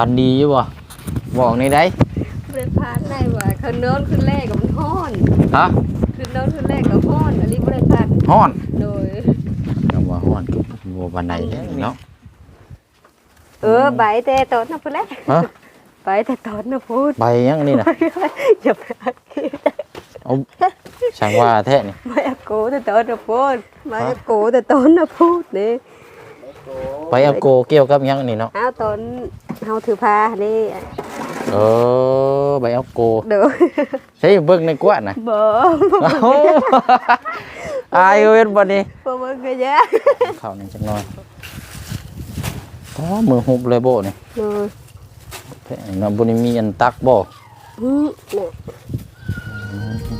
ฟันดีอยู่บ่บอกในได้เบรพานได้ว่าคืนโน้นคืนแรกกับมันฮ้อนฮะคืนโน้นคืนแรกกับฮ้อนอันนี้เบรพานฮ้อนโดยก็ว่าฮ้อนคือบ่ปานใดเนาะเออใบแต่ตอนน่ะพูดแล้วฮะใบแต่ตอนน่ะพูดใบยังนี่น่ะอย่าไปอัดคลิปเอาช่างว่าแท้นี่ไม่อาโกแต่ตอนน่ะพูดไม่อาโกแต่ตอนน่ะพูดนี่ ไปเอาโกเกี่ยวกับยังนี่เนาะเอาตอนเฮาถือผ้านี่เออไปเอาโกเด้อใช้เบิ่งในกวาดน่ะบ่เอ้าอายเว้นบัดนี้บ่เบิ่งก็ยะเข้านี่จักหน่อยอ๋อมือหุบเลยโบนี่เด้อแท้เนาะบ่ได้มีอันตักบ่อืมเนี่ยอั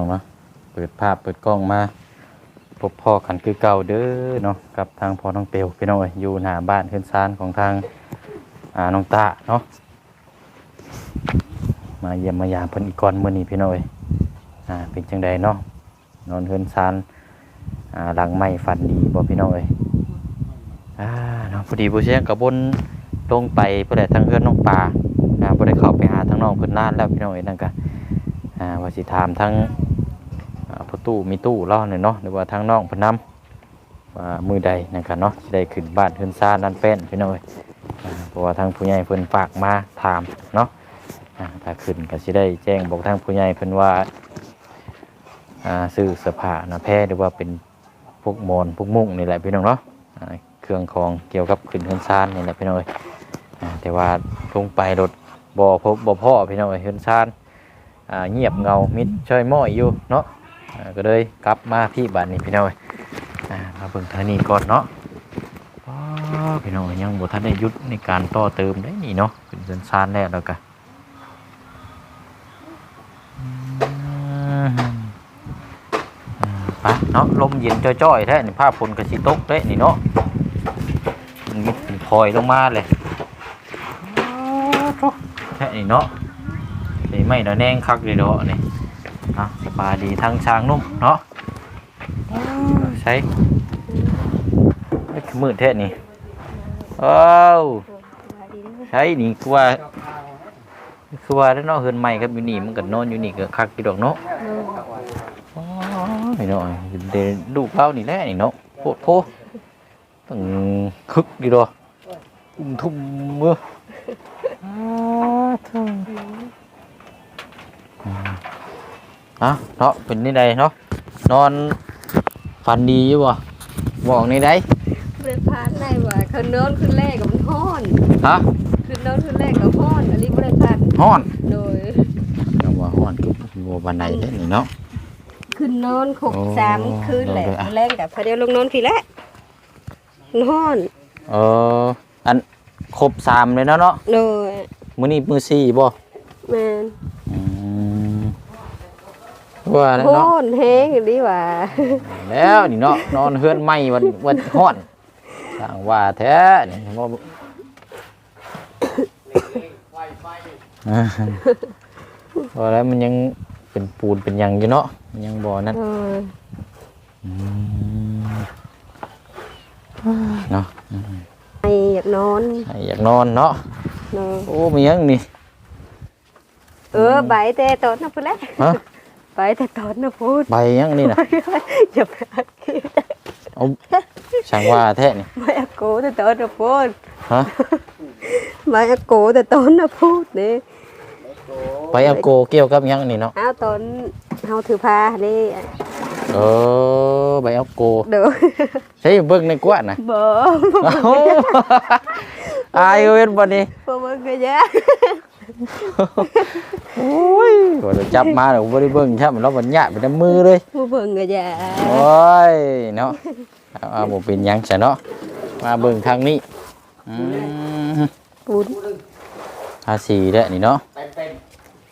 น้องเนาะเปิดภาพเปิดกล้องมาพบพ่อกันคือเก่าเด้อเนาะกับทางพ่อน้องเปียวพี่น้องอยอยู่หน้าบ้านขึ้นซานของทางอ่าน้องตาเนาะมาเยี่ยมมายามเพิ่นอีกก่อนมื้อนี้พี่น้องอ้ยอ่าเป็นจังใดเนาะนอนขึ้นซานอ่าหลังไม้ฝันดีบ่พี่น้องเอ้ยอ่าเนาะพอดีผู้เชี่ยงกับบนลงไปเพื่อได้ทางเพื่อนน้องปลาอ่าบ่ได้เข้าไปหาทางน้องเพิ่นนานแล้วพี่น้องเอ้ยนั่นก็อ่าว่าสิถามทั้ง พอตู้มีตู้เล่าหน่อยเนาะหรือว่าทางน้องพนนำว่ามือใดนะครับเนาะสิได้ขึ้นบ้านขึ้นซ่านนั่นเป็นพี่น้อยเพราะว่าทางผู้ใหญ่เพิ่นฝากมาถามเนาะถ้าขึ้นก็สิได้แจ้งบอกทางผู้ใหญ่เพิ่นว่าซื้อเสื้อผ้าหนาแพรหรือว่าเป็นพวกมอนพวกมุ้งนี่แหละพี่น้องเนาะอ่าเครื่องของเกี่ยวกับขึ้นขึ้นซ่านนี่แหละพี่น้อยอ่าแต่ว่าลงไปรถบ่พบบ่พ่อพี่น้อยขึ้นซ่านเงียบเงามิดช่อยม้อยอยู่เนาะ ก็เลยกลับมาที่บ้านนี้พี่น้อยมาเบิ่งทางนี้ก่อนเนาะพี่น้อยยังบ่ทันได้ยุดในการต่อเติมได้นี่เนาะเป็นสันซานแล้วแล้วก็อืมอ่าไปเนาะลมเย็นจ้อยๆแท้นี่ภาพฝนก็สิตกเด้นี่เนาะมันมิดพลอยลงมาเลยแท้นี่เนาะนี่ไม่เนาะแนงคักเลยเนาะนี่เนะ บายดีทั้งช้างนุ่มเนาะใช้ไอ้ยคือมืดแท้นี่โอ้าวใช้นี่คือว่าคือว่าแล้วเนาะเฮือนใหม่ครับอยู่นี่มันก็นอนอยู่นี่ก็คักอยู่ดอกเนาะอ๋อนี่เนาะเดยวลูกเรานี่แหละนี่เนาะโพดโพต้องคึกดีดอกอุ้มทุ่มมืออ้าวเท่า อะเนาะเป็นนี่ใดเนาะนอนฝันดีอยู่บ่บอกในใดเบรพานได้ว่าคืนโน้นคืนแรกกับมันฮ้อนฮะคืนโน้นคืนแรกกับฮ้อนอันนี้เบรพานฮ้อนโดยก็ว่าฮ้อนคือบ่ปานใดเด้นี่เนาะคืนโน้นหกโอ้สามคืนแหละเดี๋ยวๆอะแรงกับพอเดียวลงโน้นพี่แหละมันฮ้อนเอออันครบสามเลยเนาะเนาะโดยมื้อนี้มื้อสี่บ่แมนอืม ว่าแล้วฮ้เนาะอนแห้งอย่างนี้ว่า แล้วนี่เนาะนอนเฮือนใหม่วันวันฮ้อนสร้างว่าแท้นี่บ่อ่าว่าแล้วมันยังเป็นปูนเป็นหยังอยู่เนาะมันยังบ่นั่นโดยอืมเนาะไออยากนอนให้อยากนอนเนาะโดยโอ้มียังนี่ เออใบแต่ตอนน่ะพูดแล้วฮะ ใบแต่ตอนน่ะพูดใบยังนี่นะอย่าไปอัดคลิปเอาช่างว่าแท้นี่ไม่อาโกแต่ตอนน่ะพูดฮะไม่อาโกแต่ตอนน่ะพูดนี่ไปเอาโกเกี่ยวกับยังนี่เนาะเอาตอนเฮาถือผ้านี่เออใบเอาโกเด้อใช้เบิ่งในกวาดนะบ่เอ้าอายเว้นบัดนี้บ่เบิ่งก็ยะ โอ้ยบ่ได้จับมาแล้วบ่ได้เบิ่งใช่มันเราบัดญะไปในมือเลยบ่เบิ่งก็ยะโอ้ยเนาะเอาเอาบ่เป็นหยังซะเนาะมาเบิ่งทางนี้อืมปูนภาษีเด้อนี่เนาะ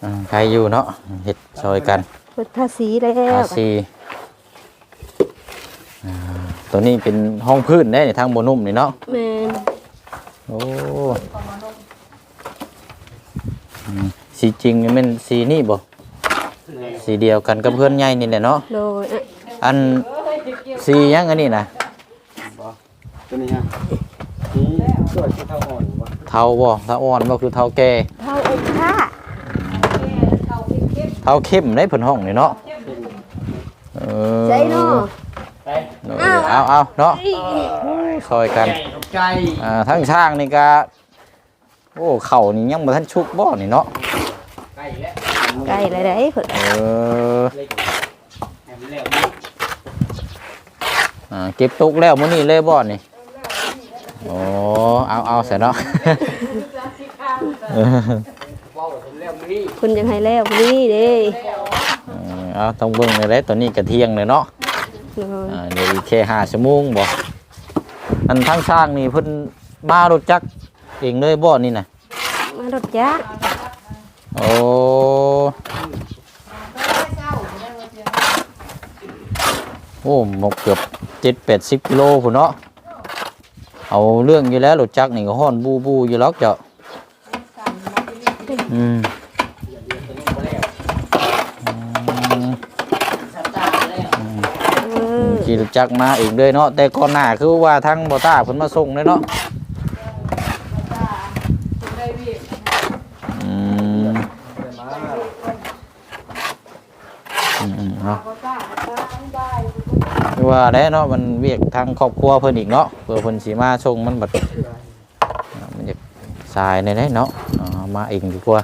อืมใครอยู่เนาะเฮ็ดซอยกัน เปิดภาษีแล้วภาษีอ่าตัวนี้เป็นห้องพื้นได้ในทางบนนุ่มนี่เนาะ แม่นโอ้อืม สีจริงนี่มันสีนี่บ่สีเดียวกันกับเพื่อนใหญ่นี่แหละเนาะโดยอะอันสีหยังอันนี้นะตัวนี้ฮะนี่ตัวที่เท่าอ่อนวะเทาบ่เทาอ่อนบ่คือเทาแก่เท่าองค์ค่าเทาเข้มได้เพิ่นห้องนี่เนาะเออใจเนาะไปเอาเอาเนาะซอยกัน ใจ อ่าทั้งช่างนี่ก็ โอ้เข่านี่ยังบ่ทันชุกบ่นี่เนาะใกล้แล้วไก่อะไรได้เพิ่นเออเล็กแหมแล้วอ่าเก็บตุกแล้วมื้อนี้เลยบ่นี่โอ้เอาเอาเสร็จเนาะเออว้าวผมแล้วนี่เพิ่นยังให้แล้วนี่เด้เออเอาต้องเบิ่งเลยเด้ตัวนี้ก็เที่ยงเลยเนาะโดยอ่าเดี๋ยวอีกแค่ห้าชั่วโมงบ่อันทั้งช่างนี่เพิ่นมารถจักร เองเลยบ่นี่น่ะมารถจักรโอ้โอ้หมกเกือบเจ็ดแปดสิบกิโลพุ่นเนาะเอาเรื่องอยู่แล้วรถจักรนี่ก็ห้อนบูบูอยู่แล้วเจ้าอืมอืมเออขี่รถจักรมาเองเลยเนาะแต่ก่อนหน้าคือว่าทั้งบอต้าเพิ่นมาส่งเลยเนาะอืม อืมอืมเนาะ คือว่าได้เนาะมันเวียกทางครอบครัวเพิ่นอีกเนาะเพื่อเพิ่นสีมาส่งมันบัดอ่ามันจะสายในได้เนาะเอามาเองดีกว่า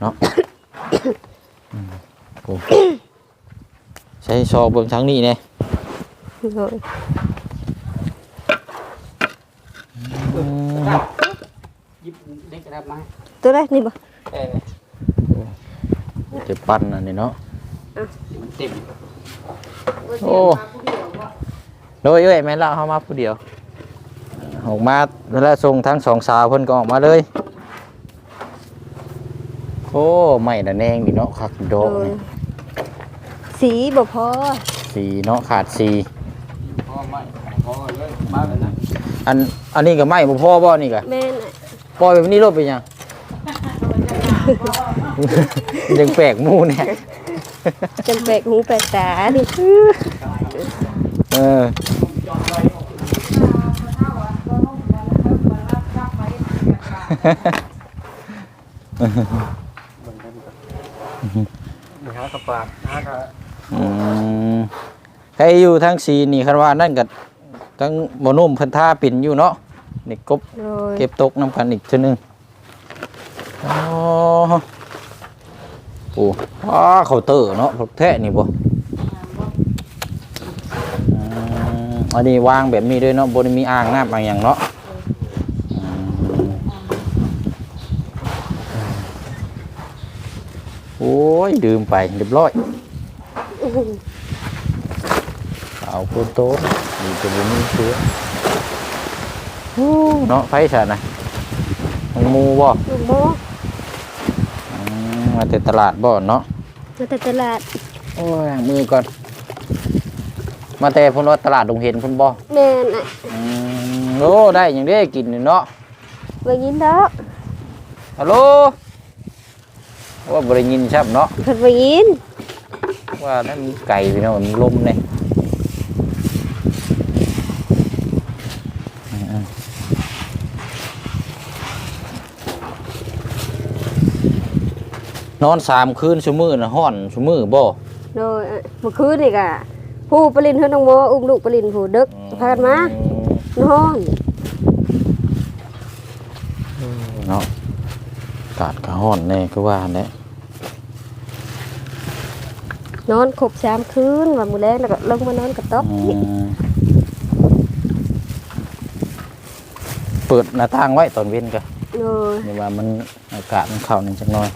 เนาะอืมโอ้ใช้ซอเบิ่งทางนี้เนี่ยโดยยิบเล็กกระดับมาตัวแรกนี่บ่เออจะปั้นอันนี้เนาะ มันเต็มโอ้โดยเอ้ยแม่นละเฮามาผู้เดียว ออกมาเวลาส่งทั้งสองสาวเพิ่นก็ออกมาเลย โอ้ไม่น่ะแนงนี่เนาะคักโดโดกยนี่สีบ่พอสีเนาะขาดสีพอไหมพอเลยมาแบบนั้นอันอันนี้ก็ไม่บ่พอบ่นี่ก็แม่นอะปล่อยแบบนี้รถไปยัง ยังแปลกหมู่เนี่ย จำแปลกหูแปลกตาดิเออ嗯มีหากระปาหากระอืมใครอยู่ทางสีนี่คันว่านั่นก็ทั้งบ่นุ่มเพิ่นท่าปิ่นอยู่เนาะนี่กบโดยเก็บตกน้ำกันอีกทีนึงอ๋อ โอ้ว้าเคาน์เตอร์เนาะพวกแท้นี่บ่อันนี้วางแบบนี้ด้วยเนาะบ่ได้มีอ่างน้ำอ่างหยังเนาะโอ้ย ดื่มไปเรียบร้อยเอาโคโตะนี่จะบ่มีเชื้อเนาะไผซะนะมันหมูบ่ลูก มมาแต่ตลาดบ่เนาะมาแต่ตลาด โอ้ยมือก่อน มาแต่พุ่นว่าตลาดดงเห็นพุ่นบ่แม่นอะอืมโอ้ได้หยังได้กินนี่เนาะบ่ยินดอกฮัลโหลว่าบ่ได้ยินชับเนาะเพิ่นบ่ยินว่านั่นมีไก่พี่น้องมันลมเนี่ย นอนสามคืนชั่วมือนะห้อนชั่วมือบ่โดยอะเมื่อคืนนี่ก็ผู้ปรินเฮือนน้องโมอุ้มลูกปรินผู้ดึกพากันมานอนเนาะอากาศก็ห้อนแน่ก็ว่าแน่นอนครบสามคืนว่ามื้อแรกแล้วก็ลงมานอนกับต๊อกอืมเปิดหน้าต่างไว้ตอนเว้นก็โดยนี่ว่ามันอากาศมันเข้านี่จักหน่อย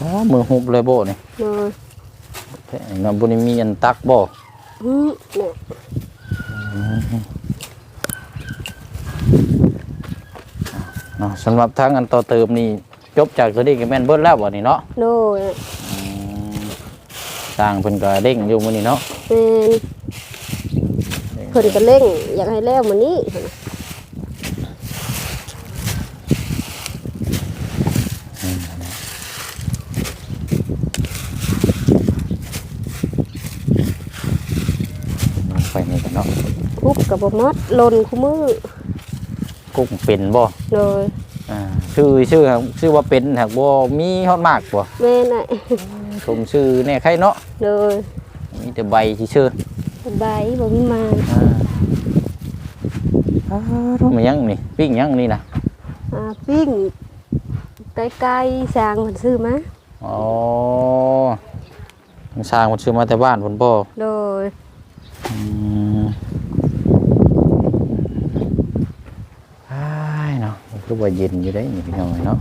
อ๋อมือหุบเลยโบนี่โดยแท้น้ำบุญมีอันตักบ่อืมเนี่ยเนาะสำหรับทางอันต่อเติมนี่จบจากตัวนี้ก็แม่นเบิดแล้วบ่นี่เนาะโดยอืมสร้างเพิ่นก็เร่งอยู่มื้อนี้เนาะแม่นเพิ่นก็เร่งอยากให้แล้วมื้อนี้ ไปนี่กันเนาะ คุ กก็บ่หมดหล่นคู่มือกุ้งเป็นบ่โดยอ่าชื่อชื่อครับชื่อว่าเป็นหากบ่มีฮอดมากบ่แม่น่ะชมชื่อแน่ใครเนาะโดยมีแต่ใบที่ชื่อสบายบ่มีมาอ่าอ้าวมันยังนี่ปิ้งยังนี่นะอ่าปิ้งไกลๆสร้างเพิ่นซื้อมาอ๋อมันสร้างมันชื่อมาแต่บ้านพุ่นบ่โดยอืมอ้าย เนาะคือว่าเย็นอยู่ได้นี่พี่น้องเนาะ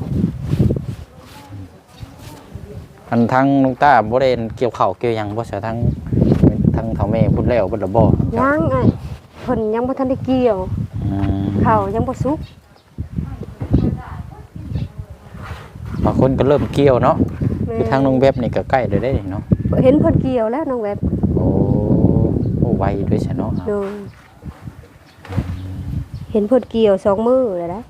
อันทั้งลุงตาบ่ได้เกี่ยวข้าวเกี่ยวหยังบ่ซะทั้งทั้งเฒ่าแม่พุ่นแล้วเพิ่นละบ่ยังไอ้เพิ่นยังบ่ทันได้เกี่ยวอืมข้าวยังบ่สุกบางคนก็เริ่มเกี่ยวเนาะแม่ทางน้องเว็บนี่ก็ใกล้เลยได้นี่เนาะเห็นเพิ่นเกี่ยวแล้วน้องแวบโอ้โอ้ไวด้วยใช่เนาะโดยเห็นเพิ่นเกี่ยวสองมือเลยนะ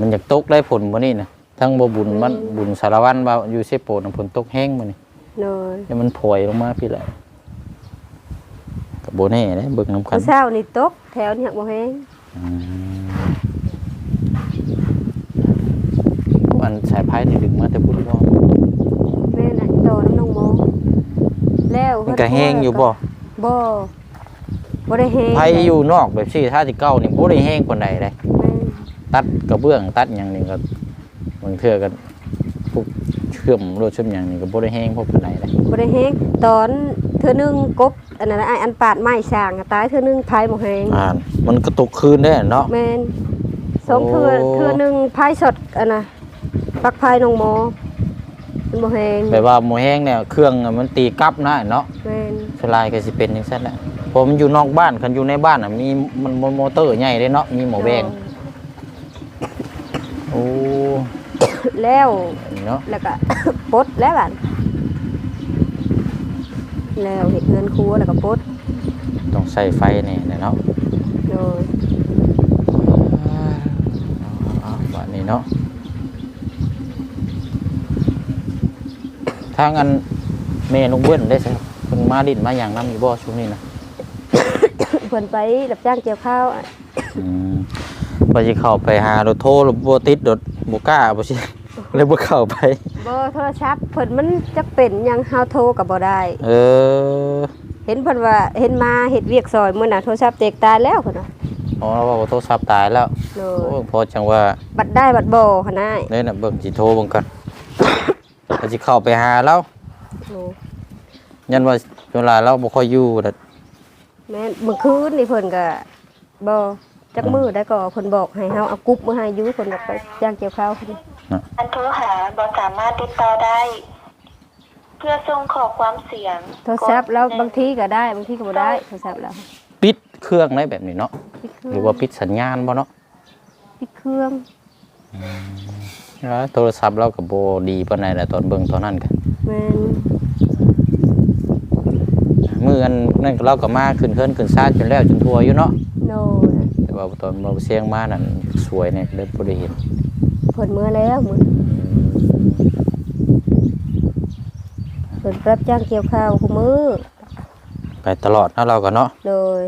มันอยากตกได้ผลบ่นี่นะทั้งบ่บุญมันบุญสารวัตรว่าอยู่เซโปนำผลตกแห้งมื้อนี่โดยแล้วมันพลอยลงมาพี่แหละก็บ่แน่เด้เบิ่งนํกันเมื่อเช้านี่ตกแถวนี่หักบ่แห้งอืมอันสายพายนี่ดึงมาแต่พุ่นบ่แม่น่ะโตน้ำนองโมแล้วมันก็แห้งอยู่บ่บ่บ่ได้แห้งไผอยู่นอกแบบซี่ถ้าสิเก้านี่บ่ได้แห้งปานใดเด้แม่ ตัดกระเบื้องตัดหยังนี่ก็บางเทื่อก็พวกเชื่อมรถเชื่อมหยังนี่ก็บ่ได้แห้งพวกปานใดเด้บ่ได้แห้งตอนเทื่อหนึงกบอันนั้นน่ะอ้ายอันปาดไม้สร้างอะตายเทื่อหนึงไผบ่แห้งอ่านมันก็ตกคืนได้เนาะแม่นสองเทื่อโอ้เทื่อหนึงไผสดอันน่ะปักไผนองโมมันบ่แห้งแบบว่าหมูแห้งเนี่ยเครื่องอะมันตีกลับนะเนาะแม่นสลายก็สิเป็นจังซั่นแหละผมนอยู่นอกบ้านคันอยู่ในบ้านอะมีมันมันมอเตอร์ใหญ่เด้เนาะมีหมอแบง โอ้แล้วอันนี้เนาะแล้วก็ปลดแล้วบัดแล้วเฮ็ดเงินครัวแล้วก็ปลดต้องใส่ไฟนี่แหละเนาะโดยเอาบัดนี้เนาะทางอันแม่ลุงเบิ้นได้ใช่เพิ่นมาดินมาอย่างนํอยู่บ่ช่วงนี้นะเพิ่นไปรับจ้างเกี่ยวข้าวอะอืมว่าสิเข้าไปหารถโทรรถบ่ติดรถบ่กล้าบ่สิเลยบ่เข้าไปบ่โทรศัพท์เพิ่นมันจักเป็นหยังเฮาโทรก็บ่ได้ เออ เห็นเพิ่นว่าเห็นมาเฮ็ดเวียกซอยมื้อน่ะโทรศัพท์แตกตายแล้วเพิ่นว่าอ๋อว่าโทรศัพท์ตายแล้วโดโอ้ยพอจังว่าบัดได้บัดบ่หั่นน่ะเนี่ยน่ะเบิ่งสิโทรเบิ่งกันก็สิเข้าไปหาเราโอ้ยันว่าเวลาเราบ่ค่อยอยู่น่ะแม่นเมื่อคืนนี่เพิ่นก็บ่ จักมื้อได้ก็เพิ่นบอกให้เฮาเอากุ๊บมาให้อยู่เพิ่นบอกไปจ้างเกี่ยวข้าวเพิ่นอันโทรหาบอสามารถติดต่อได้ เพื่อส่งขอความเสียงโทรศัพท์แล้วบางทีก็ได้บางทีก็บ่ได้โทรศัพท์แล้วปิดเครื่องได้แบบนี้เนาะปิดเครื่หองรือว่าปิดสัญญาณบ่เนาะปิดเครื่องแล้วโทรศัพท์เราก็บ่ดีปานใดแหละตอนเบิ่งตอนนั้นก็แม่นมื้ออันนั้นเราก็มาขึ้นเฮิรนขึ้นซ่านจนแล้วจนทั่วอยู่เนาะโนแต่ ว่าตอนเราเสียงมานั่นสวยเนี่ยเลยบ่ได้เห็นเพิ่นมื้อแล้วมื้อเพิ่นรับจ้างเกี่ยวข้าวคุมื้อไปตลอดเนาะเราก็เนาะโดย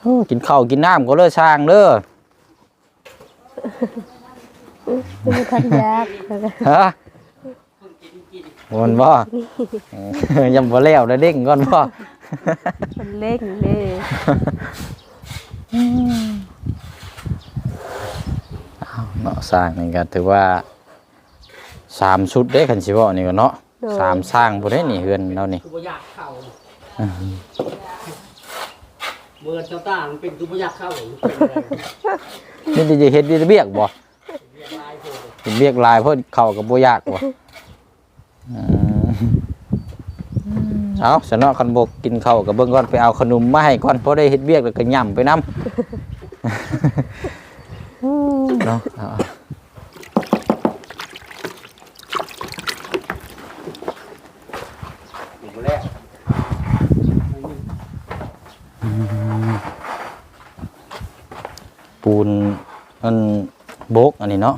โอ้กินข้าวกินน้ำก็เลิกช่างเด้อมีทันยากแล้วก็ฮะ มันบ่ยังบ่แล้วได้เด้งก่อนบ่มันเล็กเด้อ้าวเนาะสร้างนี่ก็ถือว่าสามชุดเด้คันสิเว้านี่ก็เนาะสามสร้างบ่ได้นี่เฮือนเรานี่คือบ่อยากเข้าเมื่อเจ้าต่างเป็นคือบ่อยากเข้าเป็นอะไรนี่จะเฮ็ดเวียกบ่เป็นเวียกหลายเพราะเข้าก็บ่ยากบ่อืม เอาสนอคันบกกินข้าวก็เบิ่งก่อนไปเอาขนมมาให้ก่อนเพราะได้เฮ็ดเวียกแล้วก็ย่ํไปนํเนาะเอาอยู่บ่แล้วปูนอันโบกอันนี้เนาะ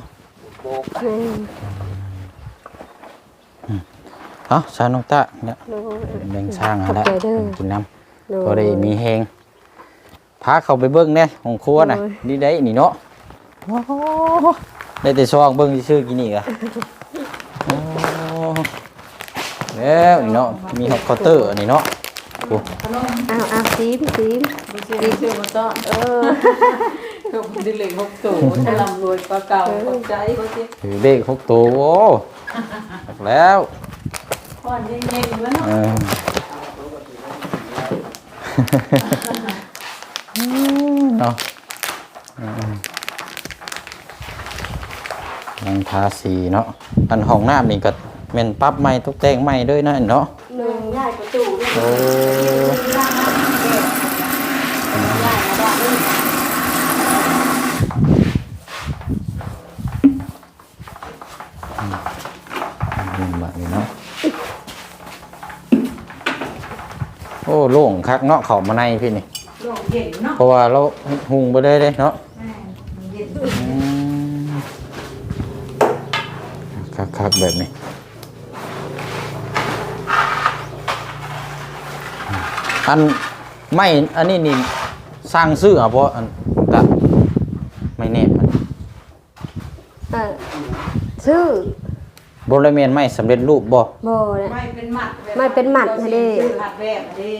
เอ้าชาน้องตาเนี่ยโดย แบ่งสร้างขเอาอบละใจเด้อ กินน้โดำยก็ได้มีแหงพาเข้าไปเบิ้งเนี่ยของครัวน่ะโอ้ย นี่ได้นี่เนาะโอ้โหได้แต่ซองเบิ้งชื่อๆกินนี่กะโอ้แล้วนี่เนาะมีฮอตเคาน์เตอร์อันนี้เนาะโอ้อ้าวอ้าวซีมซีมดีชื่อมันก็เออยกดิเลงหกตัวจะลำรวยกว่าเก่าขอบใจก็สิถือเลขหกตัวโอ้หักแล้ว พ่อนเย็นๆแล้วเนาะเออเนาะอืมยังทาสีเนาะอันห้องน้ำนี่ก็แม่นปรั๊บใหม่ตกแต่งใหม่ด้วยนะเนาะหนึ่งย้ายประตูเนี่ยโอ้ย้ายมาบ้านนี่ยแบบนี้เนาะ อ้โล่งคักเนาะเข้ามาในพี่นี่ โล่งเย็นเนาะเพราะว่าเราหุงไปเลยเลยเนาะแม่มันเย็นอืมคักคักๆแบบนี้อันไม่อันนี้นี่สร้างซื้ออะเพราะอันกะไม่แน่มัน เออชื่อ บริเวณไม่สำเร็จรูปบ่บ่เนี่ย ไม่เป็นหมัดไม่เป็นหมัดให้ดิ หมัดแบบเด้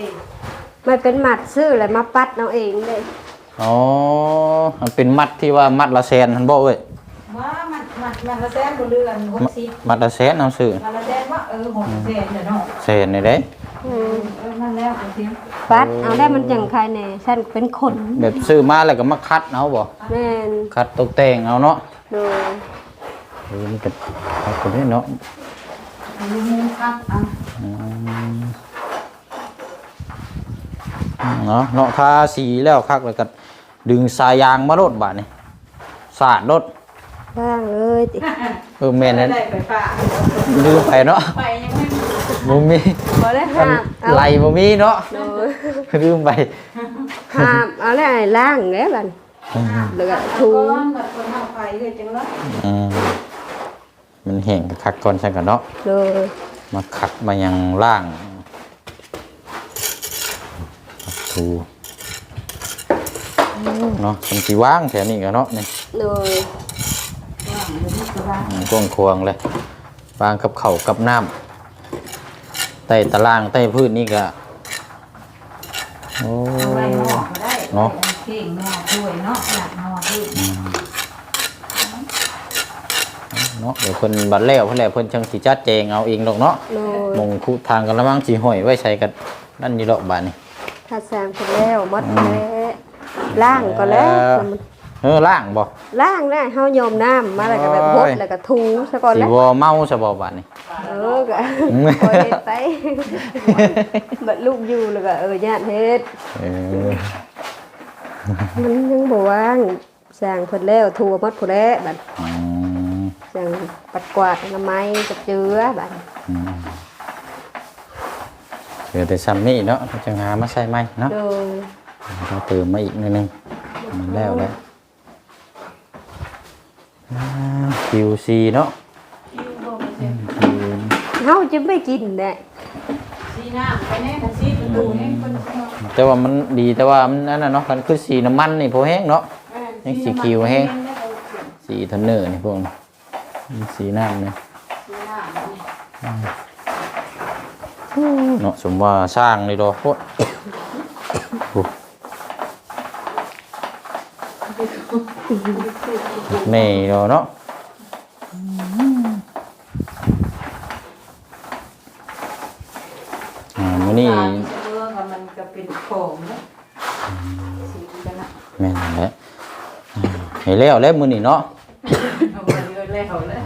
ไม่เป็นหมัดซื้อแล้วมาปัดเอาเองเลยอ๋อมันเป็นมัดที่ว่ามัดละแสนทันบ่เอ้ยว่ามันมันมันละแสนบ่เรือนหกสิบมัดละแสนเอาซื้อมันละแสนว่าเออหกแสนเดี๋ยวเนาะแสนนี่เด้ อืมเออนั่นแล้วเทียมปัดเอาได้มันจังใครแน่ฉันเป็นคนแบบซื้อมาแล้วก็มาคัดเอาบ่แม่นคัดตกแต่งเอาเนาะโดย เออมันก็คัดคนนี้เนาะลูกมูครับอะอืมเนาะเนาะทาสีแล้วคักแล้วก็ดึงสายยางมาโลดบาดนี่สาดรถบ้างเลยติเออแม่นนั้นได้ไปป่าลืมไปเนาะไปยังไม่บ่มีบ่ได้อันห้ามเอาไหลบ่มีเนาะโดยลืมไปห้ามเอาแล้วไอ้ล้างแล้วบัดแล้วก็ถู ก้อนแบบคนเอาไปเลยจังเลย อืม มันแห้งคักก่อนใช่กันเนาะโดยมาขัดมายังล่างถูเนาะมันสีว่างแถวนี้กันเนาะนี่โดยอืมกว้างควางเลยวางกับเข่าวกับน้ำใต้ตารางใต้พื้นนี่ก็โอ้เอาไว้หม้อก็ได้เนาะ เข่งหม้อถ้วยเนาะหลักหม้อถ้วย เนาะเดี๋ยวเพิ่นบัดแล้วเพิ่นแล้วเพิ่นจังสิจัดแจงเอาเองดอกเนาะโดยมงคุทางกันละมั้งสิห้อยไว้ใช้กันนั่นนี่ดอกบานนี่ถ้าสร้างเสร็จแล้วหมดแล้วล้างก็แล้วเออล่างบ่ล้างได้เฮาโยมน้ำมาแล้วก็แบบพดแล้วก็ถูซะก่อนสิแล้วบ่เมาซะบ่บานนี่ เออก็ปล่อยเฮ็ดไปบัดลูกอยู่แล้วก็เออญาติเฮ็ดเออมันยังบ่ว่างสร้างเพิ่นแล้วทั่วหมดผู้แลบัด อืม สร้างปัดกวาดอนามัยกับเจือบัดอืมเหลือแต่ซ้ำนี่เนาะจังหามาใส่ใหม่เนาะโดยเราเติมมาอีกนิดนึงมันแล้วแล้วอ่า QC เนาะเฮาจะไม่กินได้ซีน้ำไปแน่ทันซีประตูให้คนเนาะแต่ว่ามันดีแต่ว่ามันนั่นน่ะเนาะมันคือสีน้ำมันนี่พอแห้งเนาะยังสีคิวแห้งสีเทันเนอร์นี่พวกนี้ มันสีน้ำเนี่ยซีน้ำนี่เนาะสมว่าสร้างเลยดอกโคตรโอ้นี่ดอกเนาะอ่ามื้อนี้ปลาที่เชื่อว่ามันก็เป็นของเนาะสีกันนะแม่นแหละอ่าให้แล้วแล้วมื้อนี้เนาะ เอาไปเลยแล้วแล้ว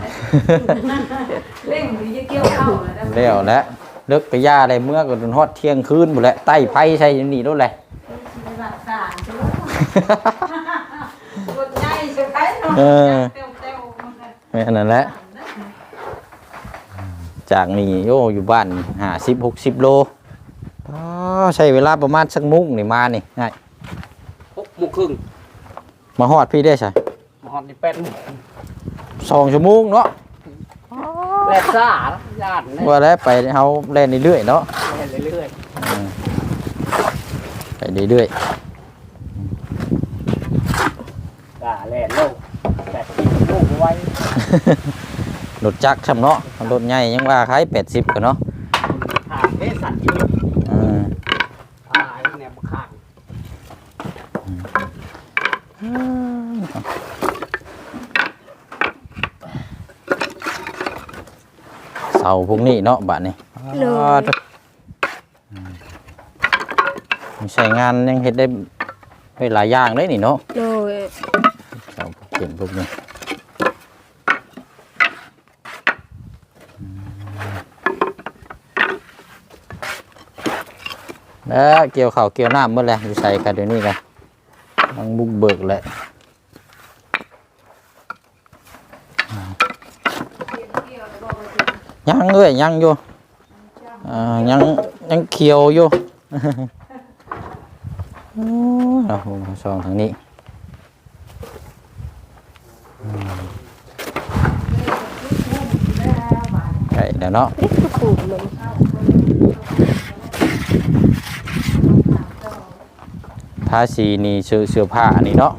เร่งหรือจะเกี่ยวเข้าแล้วแล้วแล้วเลิกไปย่าได้เมื่อก็จนฮอดเที่ยงคืนหมดแล้วใต้ไผใช่ยังนี่ด้วยแหละหลักฐานใช่ไหมกดง่ายใช่ไหมเนาะเออเต้วเต้วมันก็แม่นนั่นแหละจากนี่โยอยู่บ้านหาสิบหกสิบโลอ๋อใช้เวลาประมาณสักมุกนี่มานี่ง่ายหกโมงครึ่งมาฮอดพี่ได้ใช่มาฮอดนี่เป็น สองชั่วโมงเนาะแลกซ่านะญาตินะว่าแล้วไปเฮาเล่นเรื่อยๆเนาะไปเรื่อยอืมไปเรื่อยๆด่าแล่นโลกแปดสิบโลกไว้ๆรถจักรช่ำเนาะรถใหญ่ยังว่าคล้ายแปดสิบกันเนาะหาเทสัตว์ที่อืมหาไอ้แนวข้าง เสาพวกนี้เนาะบ้านนี้เลยอ๋ออืมใช้งานยังเฮ็ดได้ได้หลายอย่างเลยนี่เนาะโดยเสาเขียนพวกนี้แล้วเกี่ยวข้าวเกี่ยวน้ำเมื่อไรอยู่ใส่กันเดี๋ยวนี้กันต้องบุกเบิกแหละยัง เอ้ยยังอยู่อ่ายังยังเขียวอยู่โอ้ยเอาผมซองทางนี้ไก่แล้วเนาะเล็กทุกปูมันทาสีนี่เสื้อเสื้อผ้านี่เนาะ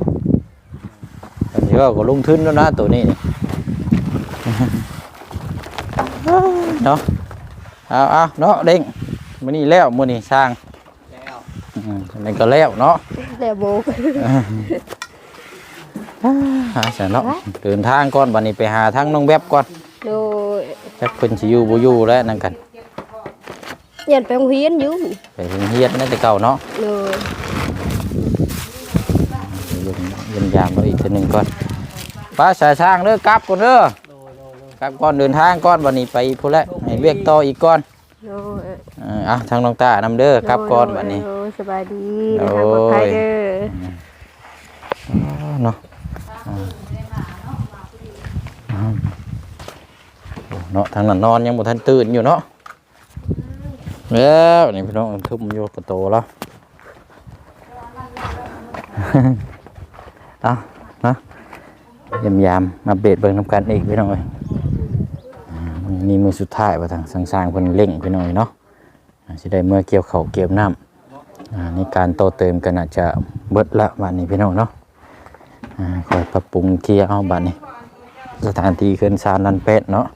อันนี้ก็ลงทุนแล้วนะตัวนี้นี่ เนาะเอาเอาเนาะเด้งมื้อนี้แล้วมื้อนี้สร้างแล้วอืมอันนี้ก็แล้วเนาะแล้วโบกหาซะเนาะเดินทางก่อนบัดนี้ไปหาทางน้องแวบก่อนโดยจักเพิ่นสิอยู่บ่อยู่แล้วนั่นกันยันไปโรงเรียนอยู่ไปโรงเรียนนั่นแต่เก่าเนาะเลยเยี่ยมเยี่ยมยามเราอีกทีหนึ่งก่อนป้าสายสร้างเด้อกลับก่อนเด้อ โดยโดยโดยกลับก่อนเดินทางก่อนวันนี้ไปพูดแล้วให้เวียกต่ออีกก่อนโดยเอ่ออะทางน้องตานำเด้อกลับก่อนวันนี้ โดยสบายดีโดยทางปลอดภัยเด้อ อ๋อเนาะอ่าอ่าโอ้เนาะทางนั้นนอนยังบ่ทันตื่นอยู่เนาะแล้วนี่พี่น้องทุ่มอยู่ประตูแล้ว เอาเนาะเยี่ยมยามมาเบดเบิ่งทำกันอีกพี่น้องเอ้ยอ่ามื้อ นี่มือสุดท้ายว่าทางสร้างๆเพิ่นเร่งพี่น้อยเนาะสิได้เมื่อเกี่ยวเข้าเกี่ยวน้ำอ่าในการโตเติมกันอาจจะเบิดละวันนี้พี่น้องเนาะคอยปรับปรุงเคลียร์เอาบัดนี้สถานที่เคลื่อนซานนันเป็ดเนาะ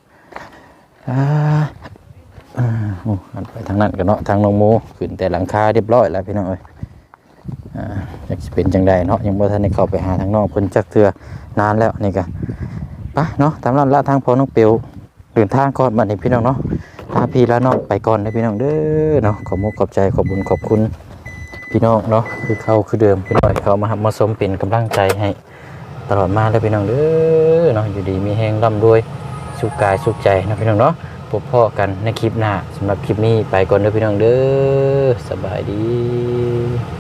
อ่าอ่าโอ้อันไปทางนั้นกันเนาะทางน้องโมขึ้นแต่หลังคาเรียบร้อยแล้วพี่น้องเอ้ยอ่าอยากสิเป็นจังใดเนาะยังบ่ทันได้เข้าไปหาทางนอกเพิ่นจักเทื่อนานแล้วนี่ก็ไปเนาะตามนั้นละทางพอน้องเปียว เดินทางก่อนบัดนี้พี่น้องเนาะลาพี่ลาน้องไปก่อนเด้อพี่น้องเด้อเนาะขอมุกขอบใจขอบบุญขอบคุณพี่น้องเนาะคือเขาคือเดิมพี่น้อยเขามาหับมาสมเป็นกำลังใจให้ตลอดมาเด้อพี่น้องเด้อเนาะอยู่ดีมีแฮงร่ำรวยสุขกายสุขใจนะพี่น้องเนาะพบพ่อกันในคลิปหน้าสำหรับคลิปนี้ไปก่อนเด้อพี่น้องเด้อสบายดี